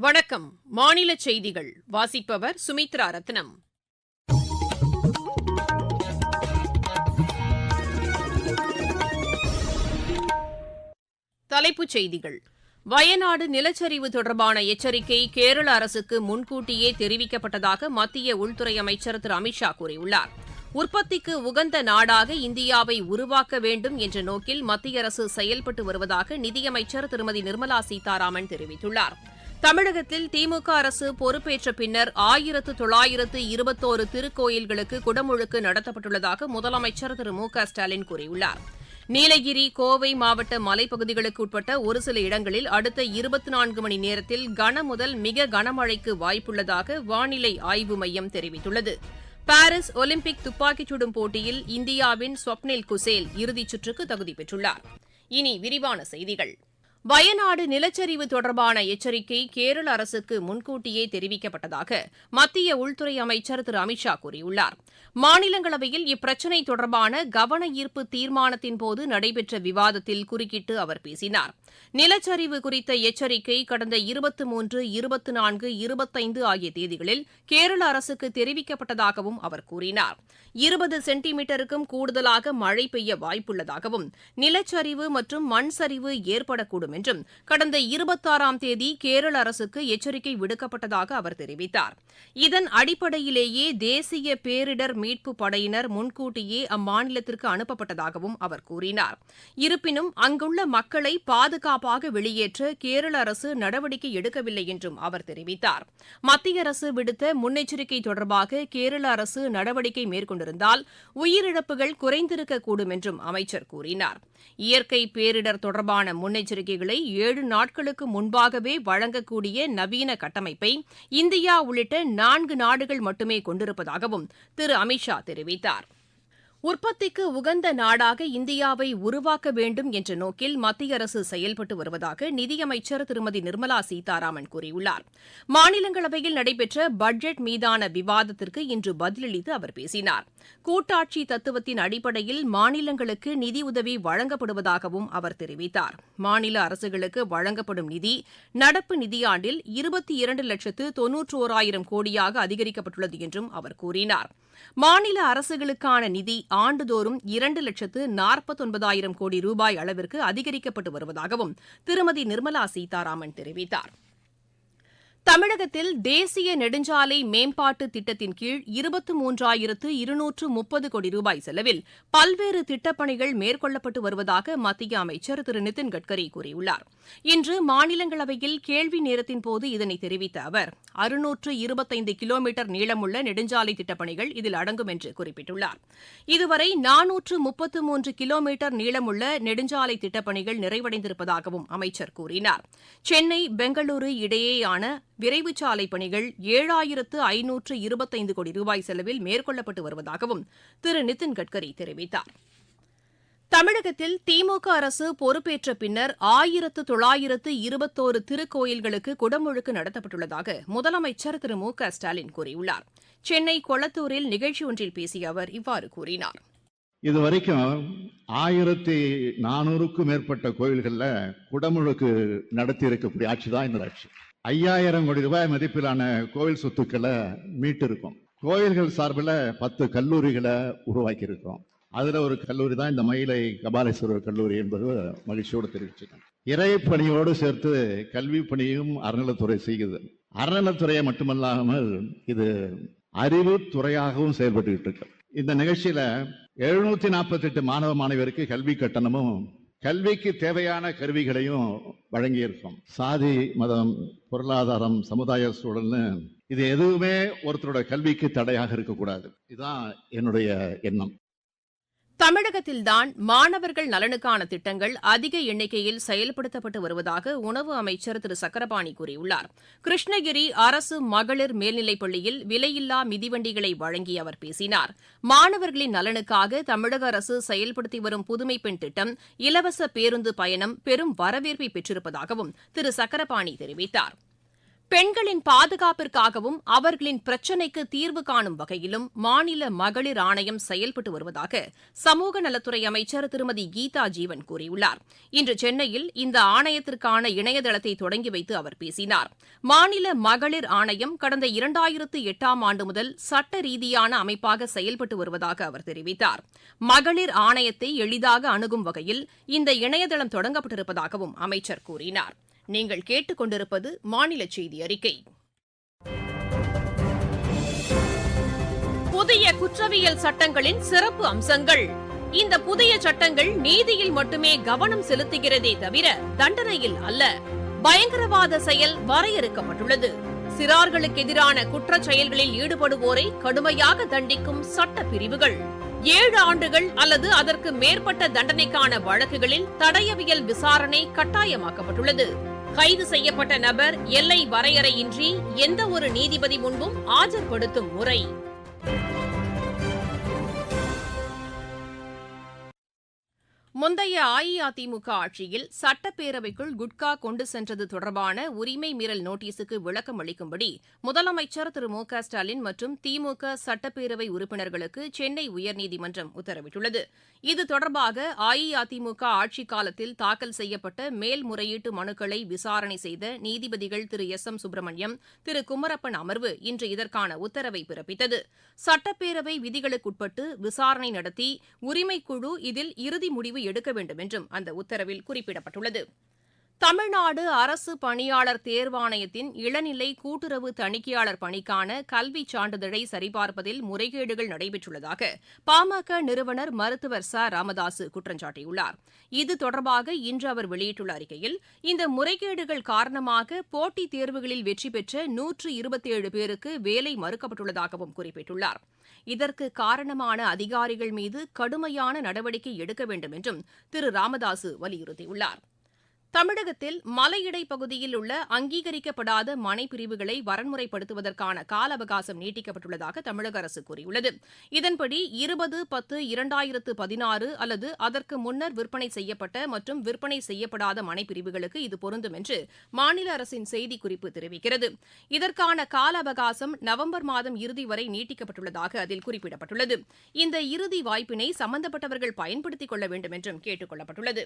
வணக்கம். மாநில செய்திகள். வாசிப்பவர் சுமித்ரா ரத்னம். தலைப்புச் செய்திகள். வயநாடு நிலச்சரிவு தொடர்பான எச்சரிக்கை கேரள அரசுக்கு முன்கூட்டியே தெரிவிக்கப்பட்டதாக மத்திய உள்துறை அமைச்சர் திரு. அமித்ஷா கூறியுள்ளார். உற்பத்திக்கு உகந்த நாடாக இந்தியாவை உருவாக்க வேண்டும் என்ற நோக்கில் மத்திய அரசு செயல்பட்டு வருவதாக நிதியமைச்சர் திருமதி நிர்மலா சீதாராமன் தெரிவித்துள்ளார். தமிழகத்தில் திமுக அரசு பொறுப்பேற்ற பின்னர் ஆயிரத்து தொள்ளாயிரத்து இருபத்தோரு திருக்கோயில்களுக்கு குடமுழுக்கு நடத்தப்பட்டுள்ளதாக முதலமைச்சர் திரு மு க ஸ்டாலின் கூறியுள்ளார். நீலகிரி கோவை மாவட்ட மலைப்பகுதிகளுக்கு உட்பட்ட ஒரு சில இடங்களில் அடுத்த இருபத்தி நான்கு மணி நேரத்தில் கன முதல் மிக கனமழைக்கு வாய்ப்புள்ளதாக வானிலை ஆய்வு மையம் தெரிவித்துள்ளது. பாரிஸ் ஒலிம்பிக் துப்பாக்கிச் சுடும் போட்டியில் இந்தியாவின் ஸ்வப்னில் குசேல் இறுதிச் சுற்றுக்கு தகுதி பெற்றுள்ளார். இனி விரிவான செய்திகள். வயநாடு நிலச்சரிவு தொடர்பான எச்சரிக்கை கேரள அரசுக்கு முன்கூட்டியே தெரிவிக்கப்பட்டதாக மத்திய உள்துறை அமைச்சர் திரு அமித்ஷா கூறியுள்ளார். மாநிலங்களவையில் இப்பிரச்சினை தொடர்பான கவன ஈர்ப்பு தீர்மானத்தின்போது நடைபெற்ற விவாதத்தில் குறுக்கிட்டு அவர் பேசினார். நிலச்சரிவு குறித்த எச்சரிக்கை கடந்த இருபத்தி மூன்று இருபத்தி நான்கு இருபத்தைந்து ஆகிய தேதிகளில் கேரள அரசுக்கு தெரிவிக்கப்பட்டதாகவும் அவர் கூறினார். இருபது சென்டிமீட்டருக்கும் கூடுதலாக மழை பெய்ய வாய்ப்புள்ளதாகவும் நிலச்சரிவு மற்றும் மண் சரிவு ஏற்படக்கூடும் என்றும் கடந்த இருபத்தாறாம் தேதி கேரள அரசுக்கு எச்சரிக்கை விடுக்கப்பட்டதாக அவர் தெரிவித்தார். இதன் அடிப்படையிலேயே தேசிய பேரிடர் மீட்பு படையினர் முன்கூட்டியே அம்மாநிலத்திற்கு அனுப்பப்பட்டதாகவும் அவர் கூறினார். இருப்பினும் அங்குள்ள மக்களை பாதுகாப்பாக வெளியேற்ற கேரள அரசு நடவடிக்கை எடுக்கவில்லை என்றும் அவர் தெரிவித்தார். மத்திய அரசு விடுத்த முன்னெச்சரிக்கை தொடர்பாக கேரள அரசு நடவடிக்கை மேற்கொண்டிருந்தால் உயிரிழப்புகள் குறைந்திருக்கக்கூடும் என்றும் அமைச்சர் கூறினார். இயற்கை பேரிடர் தொடர்பான முன்னெச்சரிக்கைகளை ஏழு நாட்களுக்கு முன்பாகவே வழங்கக்கூடிய நவீன கட்டமைப்பை இந்தியா உள்ளிட்ட நான்கு நாடுகள் மட்டுமே கொண்டிருப்பதாகவும் திரு அமித்ஷா தெரிவித்தாா் தெரிவித்தார். உற்பத்திக்கு உகந்த நாடாக இந்தியாவை உருவாக்க வேண்டும் என்ற நோக்கில் மத்திய அரசு செயல்பட்டு வருவதாக நிதியமைச்சர் திருமதி நிர்மலா சீதாராமன் கூறியுள்ளார். மாநிலங்களவையில் நடைபெற்ற பட்ஜெட் மீதான விவாதத்திற்கு இன்று பதிலளித்து அவர் பேசினார். கூட்டாட்சி தத்துவத்தின் அடிப்படையில் மாநிலங்களுக்கு நிதியுதவி வழங்கப்படுவதாகவும் அவர் தெரிவித்தார். மாநில அரசுகளுக்கு வழங்கப்படும் நிதி நடப்பு நிதியாண்டில் இருபத்தி இரண்டு லட்சத்து தொன்னூற்றோராயிரம் கோடியாக அதிகரிக்கப்பட்டுள்ளது என்றும் அவர் கூறினார். மாநில அரசுகளுக்கான நிதி ஆண்டுதோறும் இரண்டு லட்சத்து நாற்பத்தொன்பதாயிரம் கோடி ரூபாய் அளவிற்கு அதிகரிக்கப்பட்டு வருவதாகவும் திருமதி நிர்மலா சீதாராமன் தெரிவித்தார். தமிழகத்தில் தேசிய நெடுஞ்சாலை மேம்பாட்டு திட்டத்தின் கீழ் இருபத்து மூன்றாயிரத்து இருநூற்று முப்பது கோடி ரூபாய் செலவில் பல்வேறு திட்டப்பணிகள் மேற்கொள்ளப்பட்டு வருவதாக மத்திய அமைச்சர் திரு நிதின் கட்கரி கூறியுள்ளார். இன்று மாநிலங்களவையில் கேள்வி நேரத்தின்போது இதனை தெரிவித்த அவர் அறுநூற்று இருபத்தைந்து கிலோமீட்டர் நீளமுள்ள நெடுஞ்சாலை திட்டப்பணிகள் இதில் அடங்கும் என்று குறிப்பிட்டுள்ளார். இதுவரை நானூற்று முப்பத்து மூன்று கிலோமீட்டர் நீளமுள்ள நெடுஞ்சாலை திட்டப்பணிகள் நிறைவடைந்திருப்பதாகவும் அமைச்சர் கூறினார். சென்னை பெங்களூரு இடையேயான விரைவு சாலை பணிகள் ஏழாயிரத்து ஐநூற்று இருபத்தைந்து கோடி ரூபாய் செலவில் மேற்கொள்ளப்பட்டு வருவதாகவும் திரு. நிதின் கட்கரி தெரிவித்தார். தமிழகத்தில் திமுக அரசு பொறுப்பேற்ற பின்னர் ஆயிரத்து தொள்ளாயிரத்து இருபத்தோரு திருக்கோயில்களுக்கு குடமுழுக்கு நடத்தப்பட்டுள்ளதாக முதலமைச்சர் திரு. மு. க. ஸ்டாலின் கூறியுள்ளார். சென்னை கொளத்தூரில் நிகழ்ச்சி ஒன்றில் பேசிய அவர் இவ்வாறு கூறினார். இதுவரைக்கும் ஆயிரத்தி நானூறுக்கும் மேற்பட்ட கோயில்களில் குடமுழுக்கு நடத்தி இருக்கக்கூடிய ஆட்சி தான் இந்த ஆட்சி. ஐயாயிரம் கோடி ரூபாய் மதிப்பிலான கோவில் சொத்துக்களை மீட்டிருக்கோம். கோயில்கள் சார்பில் பத்து கல்லூரிகளை உருவாக்கியிருக்கோம். அதில் ஒரு கல்லூரி தான் இந்த மயிலை கபாலேஸ்வரர் கல்லூரி என்பது மகிழ்ச்சியோடு தெரிவிச்சுக்கேன் இறை பணியோடு சேர்த்து கல்வி பணியும் அறநிலைத்துறை செய்கிறது அறநிலைத்துறையை மட்டுமல்லாமல் இது அறிவு துறையாகவும் செயல்பட்டுக்கிட்டு இருக்கு. இந்த நிகழ்ச்சியில எழுநூத்தி நாற்பத்தி எட்டு மாணவ மாணவியருக்கு கல்வி கட்டணமும் கல்விக்கு தேவையான கருவிகளையும் வழங்கியிருக்கோம். சாதி மதம் பொருளாதாரம் சமுதாய சூழல்னு இது எதுவுமே ஒருத்தரோட கல்விக்கு தடையாக இருக்கக்கூடாது. இதுதான் என்னுடைய எண்ணம். தமிழகத்தில்தான் மாணவர்கள் நலனுக்கான திட்டங்கள் அதிக எண்ணிக்கையில் செயல்படுத்தப்பட்டு வருவதாக உணவு அமைச்சர் திரு. சக்கரபாணி கூறியுள்ளார். கிருஷ்ணகிரி அரசு மகளிர் மேல்நிலைப் பள்ளியில் விலையில்லா மிதிவண்டிகளை வழங்கி அவர் பேசினார். மாணவர்களின் நலனுக்காக தமிழக அரசு செயல்படுத்தி வரும் புதுமை பெண் திட்டம் இலவச பேருந்து பயணம் பெரும் வரவேற்பை பெற்றிருப்பதாகவும் திரு. சக்கரபாணி தெரிவித்தார். பெண்களின் பாதுகாப்பிற்காகவும் அவர்களின் பிரச்சினைக்கு தீர்வு காணும் வகையிலும் மாநில மகளிர் ஆணையம் செயல்பட்டு வருவதாக சமூக நலத்துறை அமைச்சர் திருமதி கீதா ஜீவன் கூறியுள்ளார். இன்று சென்னையில் இந்த ஆணையத்திற்கான இணையதளத்தை தொடங்கி வைத்து அவர் பேசினார். மாநில மகளிர் ஆணையம் கடந்த இரண்டாயிரத்து எட்டாம் ஆண்டு முதல் சட்ட ரீதியான அமைப்பாக செயல்பட்டு வருவதாக அவர் தெரிவித்தார். மகளிர் ஆணையத்தை எளிதாக அணுகும் வகையில் இந்த இணையதளம் தொடங்கப்பட்டிருப்பதாகவும் அமைச்சர் கூறினார். நீங்கள் கேட்டுக்கொண்டிருப்பது மாநில செய்தி அறிக்கை. புதிய குற்றவியல் சட்டங்களின் சிறப்பு அம்சங்கள். இந்த புதிய சட்டங்கள் நீதியில் மட்டுமே கவனம் செலுத்துகிறதே தவிர தண்டனையில் அல்ல. பயங்கரவாத செயல் வரையறுக்கப்பட்டுள்ளது. சிறார்களுக்கு எதிரான குற்ற செயல்களில் ஈடுபடுவோரை கடுமையாக தண்டிக்கும் சட்ட பிரிவுகள் ஏழு ஆண்டுகள் அல்லது அதற்கு மேற்பட்ட தண்டனைக்கான வழக்குகளில் தடயவியல் விசாரணை கட்டாயமாக்கப்பட்டுள்ளது. கைது செய்யப்பட்ட நபர் எல்லை வரையறையின்றி எந்த ஒரு நீதிபதி முன்பும் ஆஜர்படுத்தும் முறை. முந்தைய அஇஅதிமுக ஆட்சியில் சட்டப்பேரவைக்குள் குட்கா கொண்டு சென்றது தொடர்பான உரிமை மீறல் நோட்டீஸுக்கு விளக்கம் அளிக்கும்படி முதலமைச்சர் திரு மு க ஸ்டாலின் மற்றும் திமுக சட்டப்பேரவை உறுப்பினர்களுக்கு சென்னை உயர்நீதிமன்றம் உத்தரவிட்டுள்ளது. இது தொடர்பாக அஇஅதிமுக ஆட்சிக் காலத்தில் தாக்கல் செய்யப்பட்ட மேல்முறையீட்டு மனுக்களை விசாரணை செய்த நீதிபதிகள் திரு எஸ் எம் சுப்பிரமணியம் திரு குமரப்பன் அமர்வு இன்று இதற்கான உத்தரவை பிறப்பித்தது. சட்டப்பேரவை விதிகளுக்குட்பட்டு விசாரணை நடத்தி உரிமைக்குழு இதில் இறுதி முடிவு எடுக்க வேண்டும் என்றும் அந்த உத்தரவில் குறிப்பிடப்பட்டுள்ளது. தமிழ்நாடு அரசு பணியாளர் தேர்வாணையத்தின் இளநிலை கூட்டுறவு தணிக்கையாளர் பணிக்கான கல்விச் சான்றிதழை சரிபார்ப்பதில் முறைகேடுகள் நடைபெற்றுள்ளதாக பாமக நிறுவனர் மருத்துவர் ச. ராமதாசு குற்றம் சாட்டியுள்ளார். இது தொடர்பாக இன்று அவர் வெளியிட்டுள்ள அறிக்கையில் இந்த முறைகேடுகள் காரணமாக போட்டித் தேர்வுகளில் வெற்றி பெற்ற நூற்று இருபத்தேழு பேருக்கு வேலை மறுக்கப்பட்டுள்ளதாகவும் குறிப்பிட்டுள்ளார். இதற்கு காரணமான அதிகாரிகள் மீது கடுமையான நடவடிக்கை எடுக்க வேண்டும் என்றும் திரு. ராமதாசு வலியுறுத்தியுள்ளார். தமிழகத்தில் மலையடை பகுதியில் உள்ள அங்கீகரிக்கப்படாத மனை பிரிவுகளை வரன்முறைப்படுத்துவதற்கான கால அவகாசம் நீட்டிக்கப்பட்டுள்ளதாக தமிழக அரசு கூறியுள்ளது. இதன்படி இருபது பத்து இரண்டாயிரத்து பதினாறு அல்லது அதற்கு முன்னர் விற்பனை செய்யப்பட்ட மற்றும் விற்பனை செய்யப்படாத மனைப்பிரிவுகளுக்கு இது பொருந்தும் என்று மாநில அரசின் செய்திக்குறிப்பு தெரிவிக்கிறது. இதற்கான கால அவகாசம் நவம்பர் மாதம் இறுதி வரை நீட்டிக்கப்பட்டுள்ளதாக அதில் குறிப்பிடப்பட்டுள்ளது. இந்த இறுதி வாய்ப்பினை சம்பந்தப்பட்டவர்கள் பயன்படுத்திக் கொள்ள வேண்டும் என்றும் கேட்டுக் கொள்ளப்பட்டுள்ளது.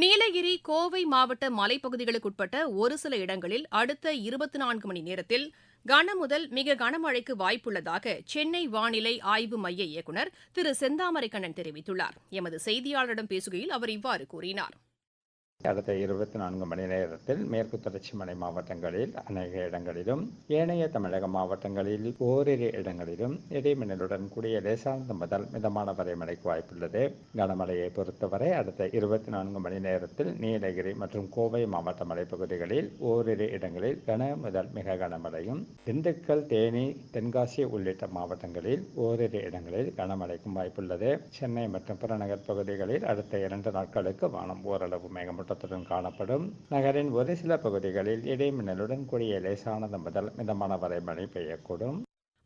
நீலகிரி கோவை மாவட்ட மலைப்பகுதிகளுக்குட்பட்ட ஒரு சில இடங்களில் அடுத்த இருபத்தி நான்கு மணி நேரத்தில் கனமுதல் மிக கனமழைக்கு வாய்ப்புள்ளதாக சென்னை வானிலை ஆய்வு மைய இயக்குநர் திரு செந்தாமரைக்கண்ணன் தெரிவித்துள்ளார். எமது செய்தியாளரிடம் பேசுகையில் அவர் இவ்வாறு கூறினார். அடுத்த இருபத்தி நான்கு மணி நேரத்தில் மேற்கு தொடர்ச்சி மலை மாவட்டங்களில் அநேக இடங்களிலும் ஏனைய தமிழக மாவட்டங்களில் ஓரிரு இடங்களிலும் இடைமின்னலுடன் கூடிய லேசானது முதல் மிதமான வரை மழைக்கு வாய்ப்புள்ளது. கனமழையை பொறுத்தவரை அடுத்த இருபத்தி நான்கு மணி நேரத்தில் நீலகிரி மற்றும் கோவை மாவட்ட மலைப்பகுதிகளில் ஓரிரு இடங்களில் கன முதல் மிக கனமழையும் திண்டுக்கல் தேனி தென்காசி உள்ளிட்ட மாவட்டங்களில் ஓரிரு இடங்களில் கனமழைக்கும் வாய்ப்புள்ளது. சென்னை மற்றும் புறநகர் பகுதிகளில் அடுத்த இரண்டு நாட்களுக்கு வானம் ஓரளவு மேகமூட்டம் மேகமூட்டத்துடன் காணப்படும் நகரின் ஒரு சில பகுதிகளில் இடைமின்னலுடன் கூடிய லேசானது முதல் மிதமான வரை மழை பெய்யக்கூடும்.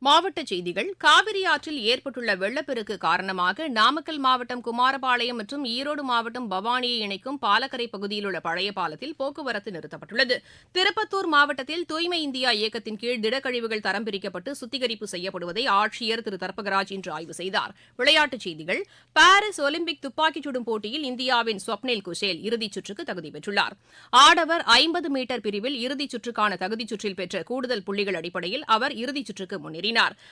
மாவட்டச் செய்திகள் காவிரி ஆற்றில் ஏற்பட்டுள்ள வெள்ளப்பெருக்கு காரணமாக நாமக்கல் மாவட்டம் குமாரபாளையம் மற்றும் ஈரோடு மாவட்டம் பவானியை இணைக்கும் பாலக்கரை பகுதியில் உள்ள பழைய பாலத்தில் போக்குவரத்து நிறுத்தப்பட்டுள்ளது. திருப்பத்தூர் மாவட்டத்தில் தூய்மை இந்தியா இயக்கத்தின் கீழ் திடக்கழிவுகள் தரம் பிரிக்கப்பட்டு சுத்திகரிப்பு செய்யப்படுவதை ஆட்சியர் திரு தர்பகராஜ் இன்று ஆய்வு செய்தார். விளையாட்டுச் செய்திகள் பாரிஸ் ஒலிம்பிக் துப்பாக்கிச் சுடும் போட்டியில் இந்தியாவின் ஸ்வப்னில் குஷேல் இறுதிச் சுற்றுக்கு தகுதி பெற்றுள்ளார். ஆடவர் ஐம்பது மீட்டர் பிரிவில் இறுதிச் சுற்றுக்கான தகுதிச் சுற்றில் பெற்ற கூடுதல் புள்ளிகள் அடிப்படையில் அவர் இறுதிச் சுற்றுக்கு முன்னேறினார்.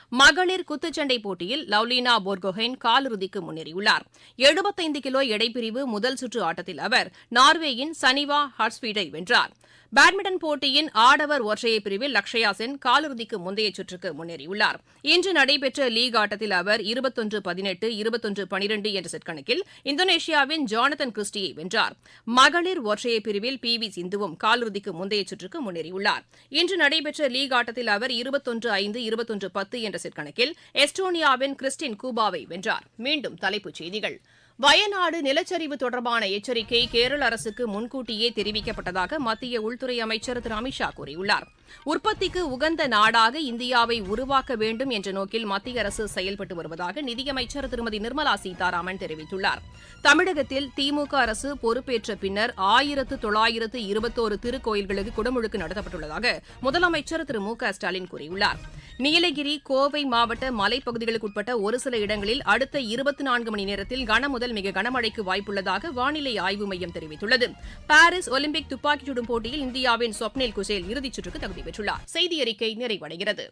மகளிர் குத்துச்சண்டை போட்டியில் லவ்லினா போர்கோஹென் காலிறுதிக்கு முன்னேறியுள்ளார். எழுபத்தைந்து கிலோ எடைப்பிரிவு முதல் சுற்று ஆட்டத்தில் அவர் நார்வேயின் சனிவா ஹாட்ஸ்பீடை வென்றார். பேட்மிண்டன் போட்டியின் ஆடவர் ஒற்றையர் பிரிவில் லக்ஷயா சென் காலிறுதிக்கு முந்தைய சுற்றுக்கு முன்னேறியுள்ளார். இன்று நடைபெற்ற லீக் ஆட்டத்தில் அவர் இருபத்தொன்று பதினெட்டு இருபத்தொன்று பனிரெண்டு என்ற செட் கணக்கில் இந்தோனேஷியாவின் ஜானதன் கிறிஸ்டியை வென்றார். மகளிர் ஒற்றையர் பிரிவில் பி வி சிந்துவும் காலிறுதிக்கு முந்தைய சுற்றுக்கு முன்னேறியுள்ளார். இன்று நடைபெற்ற லீக் ஆட்டத்தில் அவர் இருபத்தொன்று ஐந்து இருபத்தொன்று பத்து என்ற செட் கணக்கில் எஸ்டோனியாவின் கிறிஸ்டின் கூபாவை வென்றார். மீண்டும் தலைப்புச் செய்திகள். வயநாடு நிலச்சரிவு தொடர்பான எச்சரிக்கை கேரள அரசுக்கு முன்கூட்டியே தெரிவிக்கப்பட்டதாக மத்திய உள்துறை அமைச்சர் திரு அமித்ஷா கூறியுள்ளார். உற்பத்திக்கு உகந்த நாடாக இந்தியாவை உருவாக்க வேண்டும் என்ற நோக்கில் மத்திய அரசு செயல்பட்டு வருவதாக நிதியமைச்சர் திருமதி நிர்மலா சீதாராமன் தெரிவித்துள்ளார். தமிழகத்தில் திமுக அரசு பொறுப்பேற்ற பின்னர் ஆயிரத்து தொள்ளாயிரத்து இருபத்தோரு திருக்கோயில்களுக்கு குடமுழுக்கு நடத்தப்பட்டுள்ளதாக முதலமைச்சர் திரு மு க ஸ்டாலின் கூறியுள்ளார். நீலகிரி கோவை மாவட்ட மலைப்பகுதிகளுக்குட்பட்ட ஒரு சில இடங்களில் அடுத்த இருபத்தி நான்கு மணி நேரத்தில் கனமுதல் மிக கனமழைக்கு வாய்ப்புள்ளதாக வானிலை ஆய்வு மையம் தெரிவித்துள்ளது. பாரிஸ் ஒலிம்பிக் துப்பாக்கிச் சுடும் போட்டியில் இந்தியாவின் ஸ்வப்னில் குசேல் இறுதிச் சுற்றுக்கு தகுதி பெற்றுள்ளார். செய்தி அறிக்கை நிறைவடைகிறது.